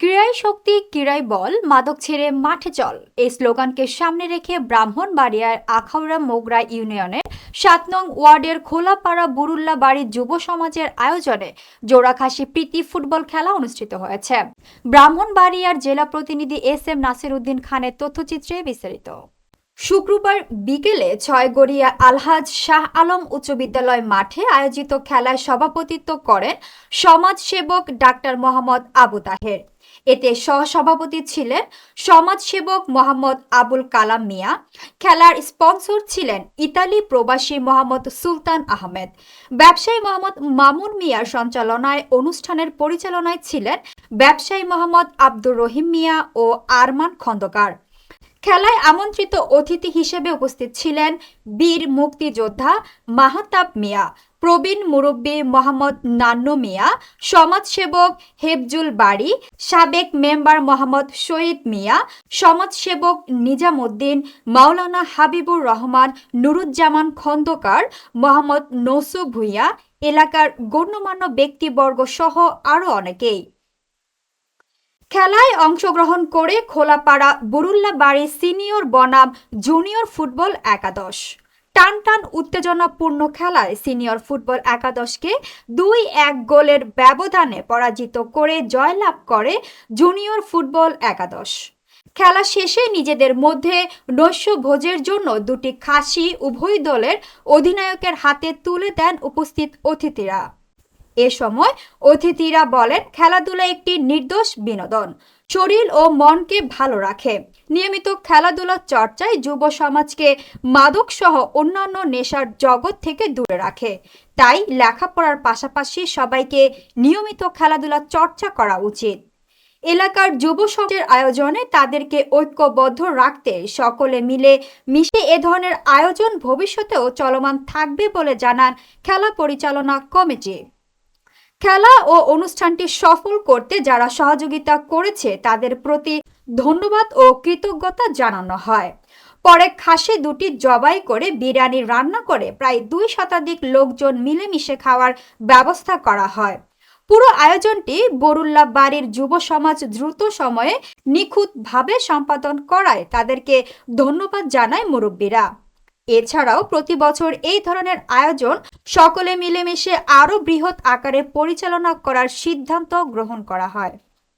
ক্রীড়াই শক্তি ক্রীড়াই বল, মাদক ছেড়ে মাঠে চল। এই স্লোগানকে সামনে রেখে ব্রাহ্মণবাড়িয়ার আখাউড়া মোগরা ইউনিয়নের সাত নং ওয়ার্ডের খোলাপাড়া বুরুল্লা বাড়ির যুব সমাজের আয়োজনে জোড়াখাসি প্রীতি ফুটবল খেলা অনুষ্ঠিত হয়েছে। ব্রাহ্মণবাড়িয়ার জেলা প্রতিনিধি এস এম নাসির উদ্দিন খানের তথ্যচিত্রে বিস্তারিত। শুক্রবার বিকেলে ছয়গড়িয়া আলহাজ শাহ আলম উচ্চ বিদ্যালয় মাঠে আয়োজিত খেলায় সভাপতিত্ব করেন সমাজসেবক ডাক্তার মোহাম্মদ আবু তাহের। এতে সহসভাপতি ছিলেন সমাজসেবক মোহাম্মদ আবুল কালাম মিয়া, খেলার স্পন্সর ছিলেন ইতালি প্রবাসী মোহাম্মদ সুলতান আহমেদ, ব্যবসায়ী মোহাম্মদ মামুন মিয়ার সঞ্চালনায় অনুষ্ঠানের পরিচালনায় ছিলেন ব্যবসায়ী মোহাম্মদ আব্দুর রহিম মিয়া ও আরমান খন্দকার। খেলায় আমন্ত্রিত অতিথি হিসেবে উপস্থিত ছিলেন বীর মুক্তিযোদ্ধা মাহতাব মিয়া প্রবীণ মুরব্বী মোহাম্মদ নান্নু মিয়া, সমাজসেবক হেফজুল বাড়ি সাবেক মেম্বার মোহাম্মদ শহীদ মিয়া, সমাজসেবক নিজামুদ্দিন, মাওলানা হাবিবুর রহমান, নুরুজ্জামান খন্দকার, মোহাম্মদ নসু ভুইয়া, এলাকার গণ্যমান্য ব্যক্তিবর্গ সহ আরও অনেকেই। খেলায় অংশগ্রহণ করে খোলাপাড়া বরুল্লা বাড়ি সিনিয়র বনাম জুনিয়র ফুটবল একাদশ। টান টান উত্তেজনাপূর্ণ খেলায় সিনিয়র ফুটবল একাদশকে দুই এক গোলের ব্যবধানে পরাজিত করে জয়লাভ করে জুনিয়র ফুটবল একাদশ। খেলা শেষে নিজেদের মধ্যে নৈশ ভোজের জন্য দুটি খাসি উভয় দলের অধিনায়কের হাতে তুলে দেন উপস্থিত অতিথিরা। এ সময় অতিথিরা বলেন খেলাধুলা একটি নির্দোষ বিনোদন। শরীর ও মনকে ভালো রাখে। নিয়মিত খেলাধুলা চর্চায় যুব সমাজকে মাদক সহ অন্যান্য নেশার জগৎ থেকে দূরে রাখে। তাই লেখাপড়ার পাশাপাশি সবাইকে নিয়মিত খেলাধুলা চর্চা করা উচিত। এলাকার যুব সমাজের আয়োজনে তাদেরকে ঐক্যবদ্ধ রাখতে সকলে মিলে মিশে এ ধরনের আয়োজন ভবিষ্যতেও চলমান থাকবে বলে জানান খেলা পরিচালনা কমিটি। খেলা ও অনুষ্ঠানটি সফল করতে যারা সহযোগিতা করেছে, তাদের প্রতি ধন্যবাদ ও কৃতজ্ঞতা জানানো হয়। পরে খাসি দুটি জবাই করে বিরিয়ানি রান্না করে প্রায় দুই শতাধিক লোকজন মিলেমিশে খাওয়ার ব্যবস্থা করা হয়। পুরো আয়োজনটি বরুল্লা বাড়ির যুব সমাজ দ্রুত সময়ে নিখুঁতভাবে সম্পাদন করায় তাদেরকে ধন্যবাদ জানায় মুরব্বীরা। এছাড়াও প্রতি বছর এই ধরনের আয়োজন সকলে মিলেমিশে আরও বৃহৎ আকারে পরিচালনা করার সিদ্ধান্ত গ্রহণ করা হয়।